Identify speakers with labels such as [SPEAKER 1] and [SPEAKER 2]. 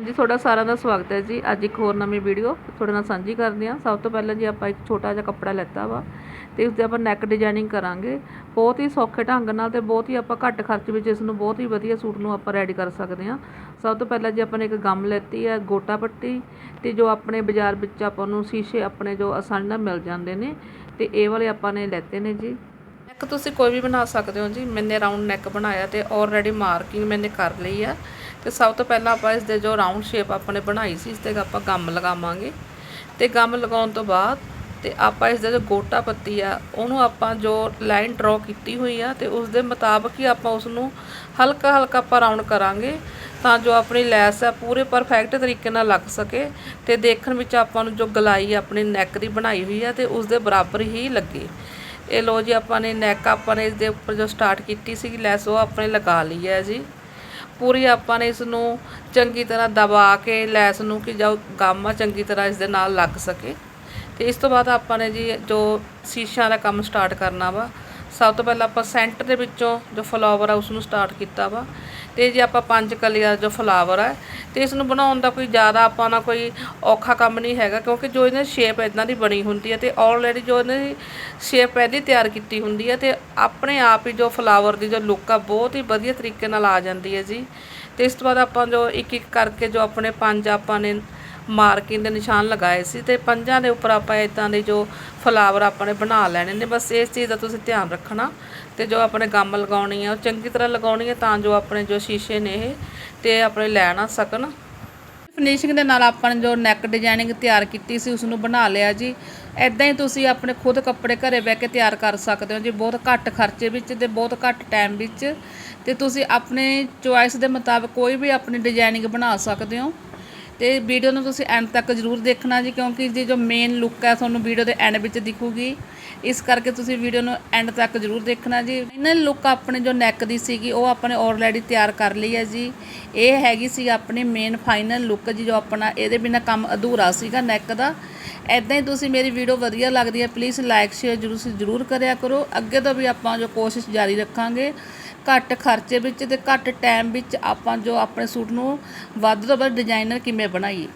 [SPEAKER 1] ਹਾਂਜੀ, ਤੁਹਾਡਾ ਸਾਰਿਆਂ ਦਾ ਸਵਾਗਤ ਹੈ ਜੀ। ਅੱਜ ਇੱਕ ਹੋਰ ਨਵੀਂ ਵੀਡੀਓ ਤੁਹਾਡੇ ਨਾਲ ਸਾਂਝੀ ਕਰਦੇ ਹਾਂ। ਸਭ ਤੋਂ ਪਹਿਲਾਂ ਜੀ ਆਪਾਂ ਇੱਕ ਛੋਟਾ ਜਿਹਾ ਕੱਪੜਾ ਲੈਤਾ ਵਾ ਤੇ ਉਸ ਦੇ ਆਪਾਂ ਨੈਕ ਡਿਜ਼ਾਈਨਿੰਗ ਕਰਾਂਗੇ। ਬਹੁਤ ਹੀ ਸੌਖੇ ਢੰਗ ਨਾਲ ਤੇ ਬਹੁਤ ਹੀ ਆਪਾਂ ਘੱਟ ਖਰਚ ਵਿੱਚ ਇਸ ਨੂੰ ਬਹੁਤ ਹੀ ਵਧੀਆ ਸੂਟ ਨੂੰ ਆਪਾਂ ਰੈਡੀ ਕਰ ਸਕਦੇ ਹਾਂ। ਸਭ ਤੋਂ ਪਹਿਲਾਂ ਜੀ ਆਪਾਂ ਨੇ ਇੱਕ ਗਮ ਲੈਤੀ ਹੈ, ਗੋਟਾ ਪੱਟੀ ਤੇ ਜੋ ਆਪਣੇ ਬਾਜ਼ਾਰ ਵਿੱਚ ਆਪਾਂ ਨੂੰ ਸ਼ੀਸ਼ੇ ਆਪਣੇ ਜੋ ਆਸਾਨੀ ਨਾਲ ਮਿਲ ਜਾਂਦੇ ਨੇ ਤੇ ਇਹ ਵਾਲੇ ਆਪਾਂ ਨੇ ਲੈਤੇ ਨੇ ਜੀ। ਨੈਕ ਤੁਸੀਂ ਕੋਈ ਵੀ ਬਣਾ ਸਕਦੇ ਹੋ ਜੀ। ਮੈਨੇ ਰਾਉਂਡ ਨੈਕ ਬਣਾਇਆ ਤੇ ਆਲਰੇਡੀ ਮਾਰਕਿੰਗ ਮੈਨੇ ਕਰ ਲਈ ਆ। ਤੇ ਸਭ ਤੋਂ ਪਹਿਲਾਂ ਆਪਾਂ ਇਸ ਦੇ ਜੋ ਰਾਉਂਡ ਸ਼ੇਪ ਆਪਾਂ ਨੇ ਬਣਾਈ ਸੀ ਇਸ ਤੇ ਆਪਾਂ ਗਮ ਲਗਾਵਾਂਗੇ। ਤੇ ਗਮ ਲਗਾਉਣ ਤੋਂ ਬਾਅਦ ਤੇ ਆਪਾਂ ਇਸ ਦੇ ਜੋ ਗੋਟਾ ਪੱਤੀ ਆ, ਉਹਨੂੰ ਆਪਾਂ ਜੋ ਲਾਈਨ ਡਰਾ ਕੀਤੀ ਹੋਈ ਆ ਤੇ ਉਸ ਦੇ ਮੁਤਾਬਕ ਹੀ ਆਪਾਂ ਉਸ ਨੂੰ ਹਲਕਾ ਹਲਕਾ ਆਪਾਂ ਰਾਉਂਡ ਕਰਾਂਗੇ ਤਾਂ ਜੋ ਆਪਣੀ ਲੈਸ ਆ ਪੂਰੇ ਪਰਫੈਕਟ ਤਰੀਕੇ ਨਾਲ ਲੱਗ ਸਕੇ ਤੇ ਦੇਖਣ ਵਿੱਚ ਆਪਾਂ ਨੂੰ ਜੋ ਗਲਾਈ ਆਪਣੀ ਨੈਕ ਦੀ ਬਣਾਈ ਹੋਈ ਆ ਤੇ ਉਸ ਦੇ ਬਰਾਬਰ ਹੀ ਲੱਗੇ। ਇਹ ਲੋ ਜੀ ਆਪਾਂ ਨੇ ਨੈਕ ਆਪਾਂ ਨੇ ਇਸ ਦੇ ਉੱਪਰ ਜੋ ਸਟਾਰਟ ਕੀਤੀ ਸੀ ਲੈਸ ਉਹ ਆਪਣੇ ਲਗਾ ਲਈ ਹੈ ਜੀ। ਪੂਰੀ ਆਪਾਂ ਨੇ ਇਸ ਨੂੰ ਚੰਗੀ ਤਰ੍ਹਾਂ ਦਬਾ ਕੇ ਲੈਸ ਨੂੰ ਕਿ ਜੋ ਗਮ ਆ ਚੰਗੀ ਤਰ੍ਹਾਂ ਇਸ ਦੇ ਨਾਲ ਲੱਗ ਸਕੇ। ਤੇ ਇਸ ਤੋਂ ਬਾਅਦ ਆਪਾਂ ਨੇ ਜੀ ਜੋ ਸ਼ੀਸ਼ਿਆਂ ਦਾ ਕੰਮ ਸਟਾਰਟ ਕਰਨਾ ਵਾ, ਸਭ ਤੋਂ ਪਹਿਲਾਂ ਆਪਾਂ ਸੈਂਟਰ ਦੇ ਵਿੱਚੋਂ ਜੋ ਫਲਾਵਰ ਆ ਉਸ ਨੂੰ ਸਟਾਰਟ ਕੀਤਾ ਵਾ। ਤੇ ਜੇ ਆਪਾਂ ਪੰਜ ਕਲੀਆਂ ਜੋ ਫਲਾਵਰ ਹੈ ਤੇ ਇਸ ਨੂੰ ਬਣਾਉਣ ਦਾ ਕੋਈ ਜ਼ਿਆਦਾ ਆਪਾਂ ਨਾ ਕੋਈ ਔਖਾ ਕੰਮ ਨਹੀਂ ਹੈਗਾ, ਕਿਉਂਕਿ ਜੋ ਇਹਨਾਂ ਦੀ ਸ਼ੇਪ ਇਦਾਂ ਦੀ ਬਣੀ ਹੁੰਦੀ ਹੈ ਤੇ ਆਲਰੇਡੀ ਜੋ ਇਹਨਾਂ ਦੀ ਸ਼ੇਪ ਪਹਿਲੀ ਤਿਆਰ ਕੀਤੀ ਹੁੰਦੀ ਹੈ ਤੇ ਆਪਣੇ ਆਪ ਹੀ ਜੋ ਫਲਾਵਰ ਦੀ ਜੋ ਲੁੱਕ ਆ, ਬਹੁਤ ਹੀ ਵਧੀਆ ਤਰੀਕੇ ਨਾਲ ਆ ਜਾਂਦੀ ਹੈ ਜੀ। ਤੇ ਇਸ ਤੋਂ ਬਾਅਦ ਆਪਾਂ ਜੋ ਇੱਕ ਇੱਕ ਕਰਕੇ ਜੋ ਆਪਣੇ ਪੰਜ ਆਪਾਂ ਨੇ ਮਾਰਕਿੰਗ ਦੇ ਨਿਸ਼ਾਨ ਲਗਾਏ ਸੀ ਤੇ ਪੰਜਾਂ ਦੇ ਉੱਪਰ ਆਪਾਂ ਇਦਾਂ ਦੇ ਜੋ ਫਲਾਵਰ ਆਪਾਂ ਨੇ ਬਣਾ ਲੈਣੇ ਨੇ, ਬਸ ਇਸ ਚੀਜ਼ ਦਾ ਤੁਸੀਂ ਧਿਆਨ ਰੱਖਣਾ ਤੇ ਜੋ ਆਪਣੇ ਗਮ ਲਗਾਉਣੀ ਹੈ ਉਹ ਚੰਗੀ ਤਰ੍ਹਾਂ ਲਗਾਉਣੀ ਹੈ ਤਾਂ ਜੋ ਆਪਣੇ ਜੋ ਸ਼ੀਸ਼ੇ ਨੇ ਇਹ ਤੇ ਆਪਣੇ ਲੈ ਨਾ ਸਕਣ। ਫਿਨਿਸ਼ਿੰਗ ਦੇ ਨਾਲ ਆਪਾਂ ਨੇ ਜੋ ਨੈਕ ਡਿਜ਼ਾਈਨਿੰਗ ਤਿਆਰ ਕੀਤੀ ਸੀ ਉਸ ਨੂੰ ਬਣਾ ਲਿਆ ਜੀ। ਐਦਾਂ ਹੀ ਤੁਸੀਂ ਆਪਣੇ ਖੁਦ ਕੱਪੜੇ ਘਰੇ ਬਹਿ ਕੇ ਤਿਆਰ ਕਰ ਸਕਦੇ ਹੋ ਜੀ, ਬਹੁਤ ਘੱਟ ਖਰਚੇ ਵਿੱਚ ਤੇ ਬਹੁਤ ਘੱਟ ਟਾਈਮ ਵਿੱਚ ਤੇ ਤੁਸੀਂ ਆਪਣੇ ਚੁਆਇਸ ਦੇ ਮੁਤਾਬਕ ਕੋਈ ਵੀ ਆਪਣੀ ਡਿਜ਼ਾਈਨਿੰਗ ਬਣਾ ਸਕਦੇ ਹੋ। ਤੇ ਵੀਡੀਓ ਨੂੰ ਤੁਸੀਂ ਐਂਡ ਤੱਕ ਜ਼ਰੂਰ ਦੇਖਣਾ ਜੀ, ਕਿਉਂਕਿ ਜੀ ਜੋ ਮੇਨ ਲੁੱਕ ਹੈ ਤੁਹਾਨੂੰ ਵੀਡੀਓ ਦੇ ਐਂਡ ਵਿੱਚ ਦਿਖੂਗੀ। ਇਸ ਕਰਕੇ ਤੁਸੀਂ ਵੀਡੀਓ ਨੂੰ ਐਂਡ ਤੱਕ ਜ਼ਰੂਰ ਦੇਖਣਾ ਜੀ। ਇਹਨਾਂ ਲੁੱਕ ਆਪਣੇ ਜੋ ਨੈਕ ਦੀ ਸੀਗੀ, ਉਹ ਆਪਣੇ ਨੇ ਆਲਰੇਡੀ ਤਿਆਰ ਕਰ ਲਈ ਹੈ ਜੀ। ਇਹ ਹੈਗੀ ਸੀ ਆਪਣੀ ਮੇਨ ਫਾਈਨਲ ਲੁੱਕ ਜੀ, ਜੋ ਆਪਣਾ ਇਹਦੇ ਬਿਨਾ ਕੰਮ ਅਧੂਰਾ ਸੀਗਾ ਨੈਕ ਦਾ। ਐਦਾਂ ਹੀ ਤੁਸੀਂ ਮੇਰੀ ਵੀਡੀਓ ਵਧੀਆ ਲੱਗਦੀ ਹੈ ਪਲੀਜ਼ ਲਾਈਕ ਸ਼ੇਅਰ ਜ਼ਰੂਰ ਜ਼ਰੂਰ ਕਰਿਆ ਕਰੋ। ਅੱਗੇ ਤੋਂ ਵੀ ਆਪਾਂ ਜੋ ਕੋਸ਼ਿਸ਼ ਜਾਰੀ ਰੱਖਾਂਗੇ ਘੱਟ ਖਰਚੇ ਵਿੱਚ ਅਤੇ ਘੱਟ ਟਾਈਮ ਵਿੱਚ ਆਪਾਂ ਜੋ ਆਪਣੇ ਸੂਟ ਨੂੰ ਵੱਧ ਤੋਂ ਵੱਧ ਡਿਜ਼ਾਈਨਰ ਕਿਵੇਂ ਬਣਾਈਏ।